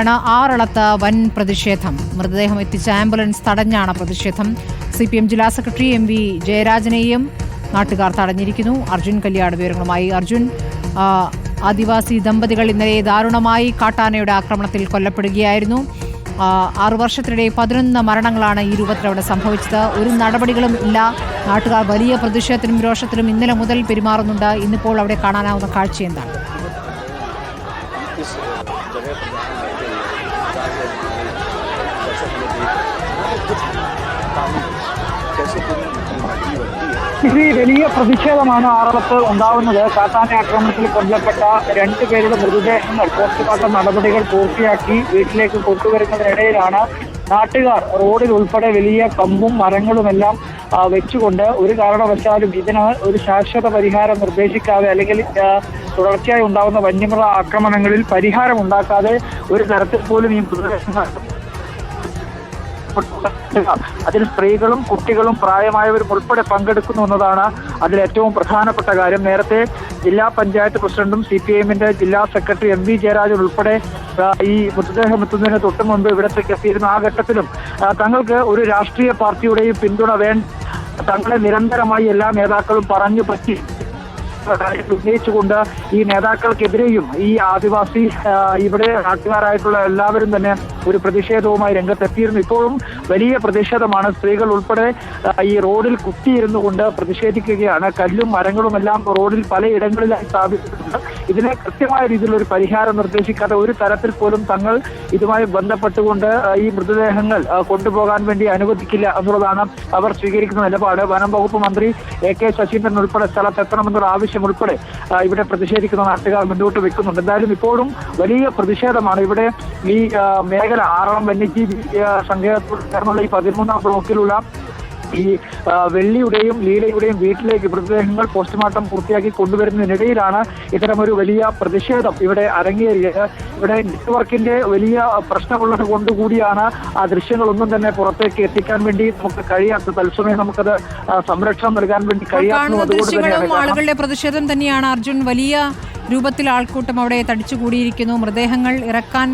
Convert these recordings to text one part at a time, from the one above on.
ാണ് ആറളത്ത് വൻ പ്രതിഷേധം. മൃതദേഹം എത്തിച്ച ആംബുലൻസ് തടഞ്ഞാണ് പ്രതിഷേധം. സി പി എം ജില്ലാ സെക്രട്ടറി എം വി ജയരാജനെയും നാട്ടുകാർ തടഞ്ഞിരിക്കുന്നു. അർജുൻ കല്യാട് വിവരങ്ങളുമായി. അർജുൻ ആദിവാസി ദമ്പതികൾ ഇന്നലെ ദാരുണമായി കാട്ടാനയുടെ ആക്രമണത്തിൽ കൊല്ലപ്പെടുകയായിരുന്നു. ആറു വർഷത്തിനിടെ പതിനൊന്ന് മരണങ്ങളാണ് ഈ രൂപത്തിൽ അവിടെ സംഭവിച്ചത്. ഒരു നടപടികളും ഇല്ല. നാട്ടുകാർ വലിയ പ്രതിഷേധത്തിനും രോഷത്തിനും ഇന്നലെ മുതൽ പെരുമാറുന്നുണ്ട്. ഇന്നിപ്പോൾ അവിടെ കാണാനാവുന്ന കാഴ്ച എന്താണ്? इस जगह पर यहाँ बैठे हुए हैं, चार लोग एक दर्शक लोग एक कुछ काम कैसे पूरी नगरी बनती है ഇത് വലിയ പ്രതിഷേധമാണ് ആറളത്ത് ഉണ്ടാവുന്നത് കാട്ടാന ആക്രമണത്തിൽ കൊല്ലപ്പെട്ട രണ്ടുപേരുടെ മൃതദേഹങ്ങൾ പോസ്റ്റ്മോർട്ടം നടപടികൾ പൂർത്തിയാക്കി വീട്ടിലേക്ക് കൊണ്ടുവരുന്നതിനിടയിലാണ് നാട്ടുകാർ റോഡിൽ ഉൾപ്പെടെ വലിയ കമ്പും മരങ്ങളുമെല്ലാം ആ, വെച്ചുകൊണ്ട് ഒരു കാരണവശാലും ഇതിന് ഒരു ശാശ്വത പരിഹാരം നിർദ്ദേശിക്കാതെ അല്ലെങ്കിൽ ആ, തുടർച്ചയായി ഉണ്ടാകുന്ന വന്യമൃഗ ആക്രമണങ്ങളിൽ പരിഹാരം ഉണ്ടാക്കാതെ ഒരു തരത്തിൽ പോലും ഈ അതിൽ സ്ത്രീകളും കുട്ടികളും പ്രായമായവരും ഉൾപ്പെടെ പങ്കെടുക്കുന്നു എന്നതാണ് അതിൽ ഏറ്റവും പ്രധാനപ്പെട്ട കാര്യം. നേരത്തെ ജില്ലാ പഞ്ചായത്ത് പ്രസിഡന്റും സി പി എമ്മിന്റെ ജില്ലാ സെക്രട്ടറി എം വി ജയരാജൻ ഉൾപ്പെടെ ഈ മൃതദേഹം എത്തുന്നതിന് തൊട്ട് മുൻപ് ഇവിടത്തേക്ക് എത്തിയിരുന്ന ആ ഘട്ടത്തിലും തങ്ങൾക്ക് ഒരു രാഷ്ട്രീയ പാർട്ടിയുടെയും പിന്തുണ വേണ്ട തങ്ങളെ നിരന്തരമായി എല്ലാ നേതാക്കളും പറഞ്ഞു പറ്റി ഉന്നയിച്ചുകൊണ്ട് ഈ നേതാക്കൾക്കെതിരെയും ഈ ആദിവാസി ഇവിടെ നാട്ടുകാരായിട്ടുള്ള എല്ലാവരും തന്നെ ഒരു പ്രതിഷേധവുമായി രംഗത്തെത്തിയിരുന്നു. ഇപ്പോഴും വലിയ പ്രതിഷേധമാണ്. സ്ത്രീകൾ ഉൾപ്പെടെ ഈ റോഡിൽ കുത്തിയിരുന്നു കൊണ്ട് പ്രതിഷേധിക്കുകയാണ്. കല്ലും മരങ്ങളും എല്ലാം റോഡിൽ പലയിടങ്ങളിലായി സ്ഥാപിച്ചിട്ടുണ്ട്. ഇതിനെ കൃത്യമായ രീതിയിൽ ഒരു പരിഹാരം നിർദ്ദേശിക്കാതെ ഒരു തരത്തിൽ പോലും തങ്ങൾ ഇതുമായി ബന്ധപ്പെട്ടുകൊണ്ട് ഈ മൃതദേഹങ്ങൾ കൊണ്ടുപോകാൻ വേണ്ടി അനുവദിക്കില്ല എന്നുള്ളതാണ് അവർ സ്വീകരിക്കുന്ന നിലപാട്. വനം വകുപ്പ് മന്ത്രി എ കെ ശശീന്ദ്രൻ ഉൾപ്പെടെ സ്ഥലത്തെത്തണമെന്നുള്ള ആവശ്യം ഉൾപ്പെടെ ഇവിടെ പ്രതിഷേധിക്കുന്ന നാട്ടുകാർ മുന്നോട്ട് വെക്കുന്നുണ്ട്. എന്തായാലും ഇപ്പോഴും വലിയ പ്രതിഷേധമാണ്. ഇവിടെ ഈ ആ, മേഖല ആറളം വന്യജീവി സങ്കേതത്തോട് ചേർന്നുള്ള ഈ പതിമൂന്നാം ബ്ലോക്കിലുള്ള ഈ വെള്ളിയുടെയും ലീലയുടെയും വീട്ടിലേക്ക് മൃതദേഹങ്ങൾ പോസ്റ്റ്മോർട്ടം പൂർത്തിയാക്കി കൊണ്ടുവരുന്നതിനിടയിലാണ് ഇത്തരമൊരു വലിയ പ്രതിഷേധം ഇവിടെ അരങ്ങേറിയത്. ഇവിടെ നെറ്റ്വർക്കിന്റെ വലിയ പ്രശ്നമുള്ളത് കൊണ്ടുകൂടിയാണ് ആ ദൃശ്യങ്ങളൊന്നും തന്നെ പുറത്തേക്ക് എത്തിക്കാൻ വേണ്ടി നമുക്ക് കഴിയാത്ത തത്സമയം നമുക്കത് സംരക്ഷണം നൽകാൻ വേണ്ടി കഴിയാത്തതും ആളുകളുടെ പ്രതിഷേധം തന്നെയാണ്. അർജുൻ വലിയ രൂപത്തിൽ ആൾക്കൂട്ടം അവിടെ തടിച്ചുകൂടിയിരിക്കുന്നു. മൃതദേഹങ്ങൾ ഇറക്കാൻ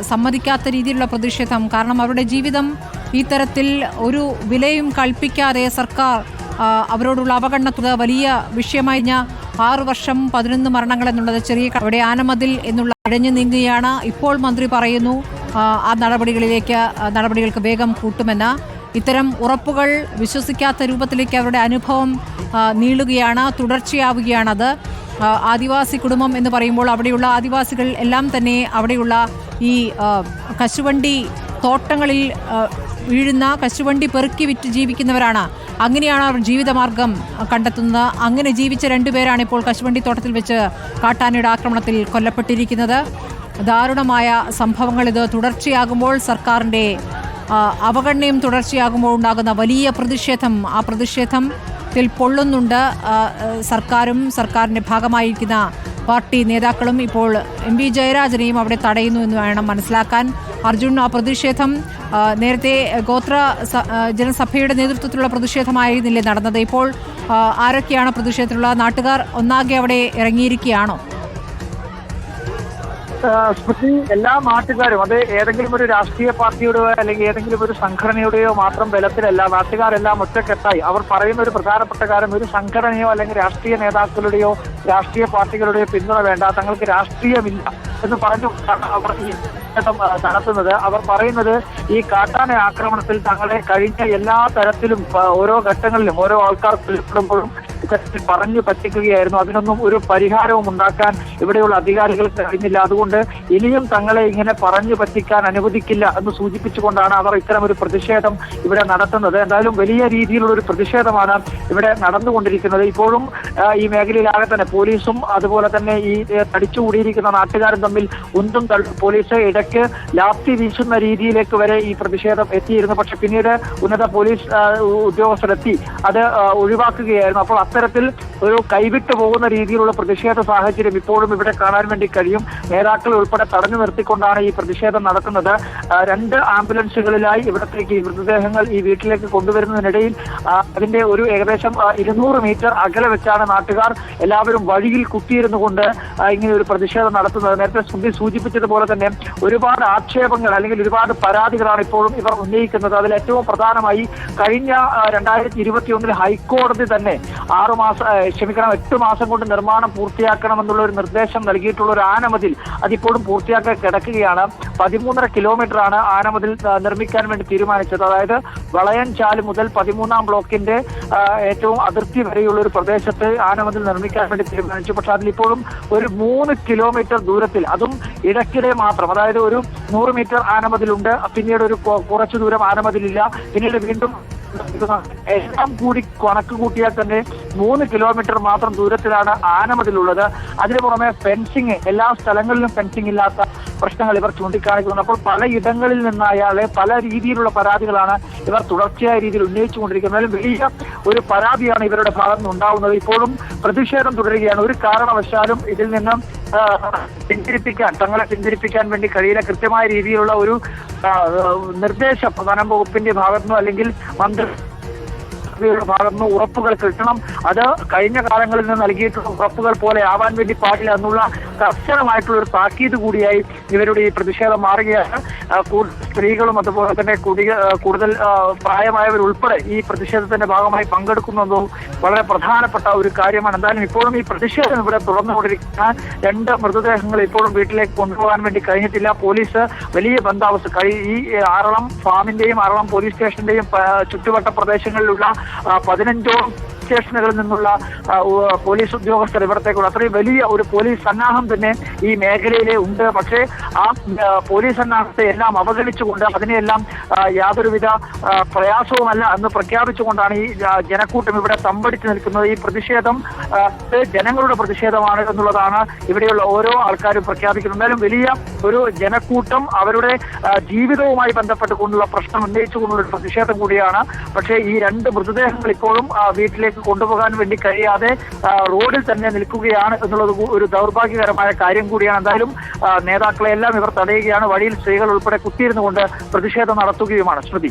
സമ്മതിക്കാത്ത രീതിയിലുള്ള പ്രതിഷേധം. കാരണം അവരുടെ ജീവിതം ഈ തരത്തിൽ ഒരു വിലയും കൽപ്പിക്കാതെ സർക്കാർ അവരോടുള്ള അവഗണന തുക വലിയ വിഷയമായി ഞാൻ ആറു വർഷം പതിനൊന്ന് മരണങ്ങൾ എന്നുള്ളത് ചെറിയ അവിടെ ആനമതിൽ എന്നുള്ള അഴഞ്ഞു നീങ്ങുകയാണ് ഇപ്പോൾ മന്ത്രി പറയുന്നു. ആ, നടപടികളിലേക്ക് നടപടികൾക്ക് വേഗം കൂട്ടുമെന്ന്. ഇത്തരം ഉറപ്പുകൾ വിശ്വസിക്കാത്ത രൂപത്തിലേക്ക് അവരുടെ അനുഭവം നീളുകയാണ് തുടർച്ചയാവുകയാണത്. ആദിവാസി കുടുംബം എന്ന് പറയുമ്പോൾ അവിടെയുള്ള ആദിവാസികൾ എല്ലാം തന്നെ അവിടെയുള്ള ഈ കശുവണ്ടി തോട്ടങ്ങളിൽ വീഴുന്ന കശുവണ്ടി പെറുക്കി വിറ്റ് ജീവിക്കുന്നവരാണ്. അങ്ങനെയാണ് അവർ ജീവിതമാർഗം കണ്ടെത്തുന്നത്. അങ്ങനെ ജീവിച്ച രണ്ടുപേരാണ് ഇപ്പോൾ കശുവണ്ടി തോട്ടത്തിൽ വെച്ച് കാട്ടാനയുടെ ആക്രമണത്തിൽ കൊല്ലപ്പെട്ടിരിക്കുന്നത്. ദാരുണമായ സംഭവങ്ങൾ ഇത്. തുടർച്ചയാകുമ്പോൾ സർക്കാരിന്റെ അവഗണനയും തുടർച്ചയാകുമ്പോൾ ഉണ്ടാകുന്ന വലിയ പ്രതിഷേധം. ആ പ്രതിഷേധത്തിൽ പൊള്ളുന്നുണ്ട്. സർക്കാരും സർക്കാരിന്റെ ഭാഗമായിരിക്കുന്ന പാർട്ടി നേതാക്കളും ഇപ്പോൾ എം വി ജയരാജനെയും അവിടെ തടയുന്നു എന്ന് വേണം മനസ്സിലാക്കാൻ. അർജുൻ ആ പ്രതിഷേധം നേരത്തെ ഗോത്ര ജനസഭയുടെ നേതൃത്വത്തിലുള്ള പ്രതിഷേധമായിരുന്നില്ലേ നടന്നത്? ഇപ്പോൾ ആരൊക്കെയാണ് പ്രതിഷേധത്തിലുള്ള നാട്ടുകാർ ഒന്നാകെ അവിടെ ഇറങ്ങിയിരിക്കുകയാണോ? സ്മൃതി എല്ലാ നാട്ടുകാരും അത് ഏതെങ്കിലും ഒരു രാഷ്ട്രീയ പാർട്ടിയുടെയോ അല്ലെങ്കിൽ ഏതെങ്കിലും ഒരു സംഘടനയുടെയോ മാത്രം ബലത്തിലല്ല നാട്ടുകാരെല്ലാം ഒറ്റക്കെട്ടായി. അവർ പറയുന്ന ഒരു പ്രധാനപ്പെട്ട കാര്യം ഒരു സംഘടനയോ അല്ലെങ്കിൽ രാഷ്ട്രീയ നേതാക്കളുടെയോ രാഷ്ട്രീയ പാർട്ടികളുടെയോ പിന്തുണ വേണ്ട തങ്ങൾക്ക് രാഷ്ട്രീയമില്ല എന്ന് പറഞ്ഞു അവർ ഈ നടത്തുന്നത്. അവർ പറയുന്നത് ഈ കാട്ടാന ആക്രമണത്തിൽ തങ്ങളെ കഴിഞ്ഞ എല്ലാ തരത്തിലും ഓരോ ഘട്ടങ്ങളിലും ഓരോ ആൾക്കാർ കൊല്ലപ്പെടുമ്പോഴും ഇത്തരത്തിൽ പറഞ്ഞു പറ്റിക്കുകയായിരുന്നു. അതിനൊന്നും ഒരു പരിഹാരവും ഉണ്ടാക്കാൻ ഇവിടെയുള്ള അധികാരികൾക്ക് കഴിഞ്ഞില്ല. അതുകൊണ്ട് ഇനിയും തങ്ങളെ ഇങ്ങനെ പറഞ്ഞു പറ്റിക്കാൻ അനുവദിക്കില്ല എന്ന് സൂചിപ്പിച്ചുകൊണ്ടാണ് അവർ ഇത്തരം ഒരു പ്രതിഷേധം ഇവിടെ നടത്തുന്നത്. എന്തായാലും വലിയ രീതിയിലുള്ള ഒരു പ്രതിഷേധമാണ് ഇവിടെ നടന്നുകൊണ്ടിരിക്കുന്നത്. ഇപ്പോഴും ഈ മേഖലയിലാകെ തന്നെ പോലീസും അതുപോലെ തന്നെ ഈ തടിച്ചുകൂടിയിരിക്കുന്ന നാട്ടുകാരും തമ്മിൽ ഉന്തും തള്ളും. പോലീസ് ഇടയ്ക്ക് ലാത്തി വീശുന്ന രീതിയിലേക്ക് വരെ ഈ പ്രതിഷേധം എത്തിയിരുന്നു. പക്ഷെ പിന്നീട് ഉന്നത പോലീസ് ഉദ്യോഗസ്ഥരെത്തി അത് ഒഴിവാക്കുകയായിരുന്നു. അപ്പോൾ അത്തരം അത്തരത്തിൽ ഒരു കൈവിട്ടു പോകുന്ന രീതിയിലുള്ള പ്രതിഷേധ സാഹചര്യം ഇപ്പോഴും ഇവിടെ കാണാൻ വേണ്ടി കഴിയും. നേതാക്കൾ ഉൾപ്പെടെ തടഞ്ഞു നിർത്തിക്കൊണ്ടാണ് ഈ പ്രതിഷേധം നടക്കുന്നത്. രണ്ട് ആംബുലൻസുകളിലായി ഇവിടത്തേക്ക് ഈ മൃതദേഹങ്ങൾ ഈ വീട്ടിലേക്ക് കൊണ്ടുവരുന്നതിനിടയിൽ അതിന്റെ ഒരു ഏകദേശം ഇരുന്നൂറ് മീറ്റർ അകലെ വെച്ചാണ് നാട്ടുകാർ എല്ലാവരും വഴിയിൽ കുത്തിയിരുന്നു കൊണ്ട് ഇങ്ങനെ ഒരു പ്രതിഷേധം നടത്തുന്നത്. നേരത്തെ സുധി സൂചിപ്പിച്ചതുപോലെ തന്നെ ഒരുപാട് ആക്ഷേപങ്ങൾ അല്ലെങ്കിൽ ഒരുപാട് പരാതികളാണ് ഇപ്പോഴും ഇവർ ഉന്നയിക്കുന്നത്. അതിൽ ഏറ്റവും പ്രധാനമായി കഴിഞ്ഞ രണ്ടായിരത്തി ഇരുപത്തി ഒന്നിൽ ഹൈക്കോടതി തന്നെ ആറു മാസം ക്ഷമിക്കണം എട്ട് മാസം കൊണ്ട് നിർമ്മാണം പൂർത്തിയാക്കണമെന്നുള്ള ഒരു നിർദ്ദേശം നൽകിയിട്ടുള്ള ഒരു ആനമതിൽ അതിപ്പോഴും പൂർത്തിയാക്കാൻ കിടക്കുകയാണ്. പതിമൂന്നര കിലോമീറ്റർ ആണ് ആനമതിൽ നിർമ്മിക്കാൻ വേണ്ടി തീരുമാനിച്ചത്. അതായത് വളയൻചാൽ മുതൽ പതിമൂന്നാം ബ്ലോക്കിന്റെ ഏറ്റവും അതിർത്തി വരെയുള്ള ഒരു പ്രദേശത്ത് ആനമതിൽ നിർമ്മിക്കാൻ വേണ്ടി തീരുമാനിച്ചു. പക്ഷെ അതിലിപ്പോഴും ഒരു മൂന്ന് കിലോമീറ്റർ ദൂരത്തിൽ അതും ഇടയ്ക്കിടെ മാത്രം അതായത് ഒരു നൂറ് മീറ്റർ ആനമതിലുണ്ട്. പിന്നീട് ഒരു കുറച്ചു ദൂരം ആനമതിലില്ല. പിന്നീട് വീണ്ടും എല്ലാം കൂടി കണക്ക് കൂട്ടിയാൽ തന്നെ മൂന്ന് കിലോമീറ്റർ മാത്രം ദൂരത്തിലാണ് ആനമതിലുള്ളത്. അതിനു പുറമെ ഫെൻസിങ് എല്ലാ സ്ഥലങ്ങളിലും ഫെൻസിങ് ഇല്ലാത്ത പ്രശ്നങ്ങൾ ഇവർ ചൂണ്ടിക്കാണിക്കുന്നുണ്ട്. അപ്പോൾ പലയിടങ്ങളിൽ നിന്നായാലെ പല രീതിയിലുള്ള പരാതികളാണ് ഇവർ തുടർച്ചയായ രീതിയിൽ ഉന്നയിച്ചുകൊണ്ടിരിക്കുന്നത്. വലിയ ഒരു പരാതിയാണ് ഇവരുടെ ഭാഗത്ത് നിന്ന് ഉണ്ടാവുന്നത്. ഇപ്പോഴും പ്രതിഷേധം തുടരുകയാണ്. ഒരു കാരണവശാലും ഇതിൽ നിന്നും പിന്തിരിപ്പിക്കാൻ തങ്ങളെ പിന്തിരിപ്പിക്കാൻ വേണ്ടി കഴിയില്ല. കൃത്യമായ രീതിയിലുള്ള ഒരു നിർദ്ദേശം വനം വകുപ്പിന്റെ ഭാഗത്തുനിന്നോ അല്ലെങ്കിൽ മന്ത്രി യുടെ ഭാഗത്തുനിന്ന് ഉറപ്പുകൾ കിട്ടണം. അത് കഴിഞ്ഞ കാലങ്ങളിൽ നിന്ന് നൽകിയിട്ടുള്ള ഉറപ്പുകൾ പോലെ ആവാൻ വേണ്ടി പാടില്ല എന്നുള്ള കർശനമായിട്ടുള്ള ഒരു താക്കീത് കൂടിയായി ഇവരുടെ ഈ പ്രതിഷേധം മാറുകയാണ്. സ്ത്രീകളും അതുപോലെ തന്നെ കൂടുതൽ പ്രായമായവരുൾപ്പെടെ ഈ പ്രതിഷേധത്തിന്റെ ഭാഗമായി പങ്കെടുക്കുന്നതും വളരെ പ്രധാനപ്പെട്ട ഒരു കാര്യമാണ്. എന്തായാലും ഇപ്പോഴും ഈ പ്രതിഷേധം ഇവിടെ തുടർന്നുകൊണ്ടിരിക്കുന്ന രണ്ട് മൃതദേഹങ്ങൾ ഇപ്പോഴും വീട്ടിലേക്ക് കൊണ്ടുപോകാൻ വേണ്ടി കഴിഞ്ഞിട്ടില്ല. പോലീസ് വലിയ ബന്ധാവസ്ഥ കഴി ഈ ആറളം ഫാമിന്റെയും ആറളം പോലീസ് സ്റ്റേഷന്റെയും ചുറ്റുവട്ട പ്രദേശങ്ങളിലുള്ള പതിനഞ്ചോളം സ്റ്റേഷനുകളിൽ നിന്നുള്ള പോലീസ് ഉദ്യോഗസ്ഥർ ഇവിടത്തേക്കുള്ള അത്രയും വലിയ ഒരു പോലീസ് സന്നാഹം തന്നെ ഈ മേഖലയിലെ ഉണ്ട്. പക്ഷേ ആ പോലീസ് സന്നാഹത്തെ എല്ലാം അവഗണിച്ചുകൊണ്ട് അതിനെയെല്ലാം യാതൊരുവിധ പ്രയാസവുമല്ല എന്ന് പ്രഖ്യാപിച്ചുകൊണ്ടാണ് ഈ ജനക്കൂട്ടം ഇവിടെ തമ്പടിച്ച് നിൽക്കുന്നത്. ഈ പ്രതിഷേധം ജനങ്ങളുടെ പ്രതിഷേധമാണ് എന്നുള്ളതാണ് ഇവിടെയുള്ള ഓരോ ആൾക്കാരും പ്രഖ്യാപിക്കുന്നത്. എന്തായാലും വലിയ ഒരു ജനക്കൂട്ടം അവരുടെ ജീവിതവുമായി ബന്ധപ്പെട്ടുകൊണ്ടുള്ള പ്രശ്നം ഉന്നയിച്ചുകൊണ്ടുള്ള ഒരു പ്രതിഷേധം കൂടിയാണ്. പക്ഷേ ഈ രണ്ട് മൃതദേഹങ്ങൾ ഇപ്പോഴും ആ, വീട്ടിലേക്ക് കൊണ്ടുപോകാൻ വേണ്ടി കഴിയാതെ റോഡിൽ തന്നെ നിൽക്കുകയാണ് എന്നുള്ളത് ഒരു ദൗർഭാഗ്യകരമായ കാര്യം കൂടിയാണ്. എന്തായാലും നേതാക്കളെ എല്ലാം ഇവർ തടയുകയാണ്. വഴിയിൽ സ്ത്രീകൾ ഉൾപ്പെടെ കുത്തിയിരുന്നു കൊണ്ട് പ്രതിഷേധം നടത്തുകയുമാണ്. ശ്രുതി.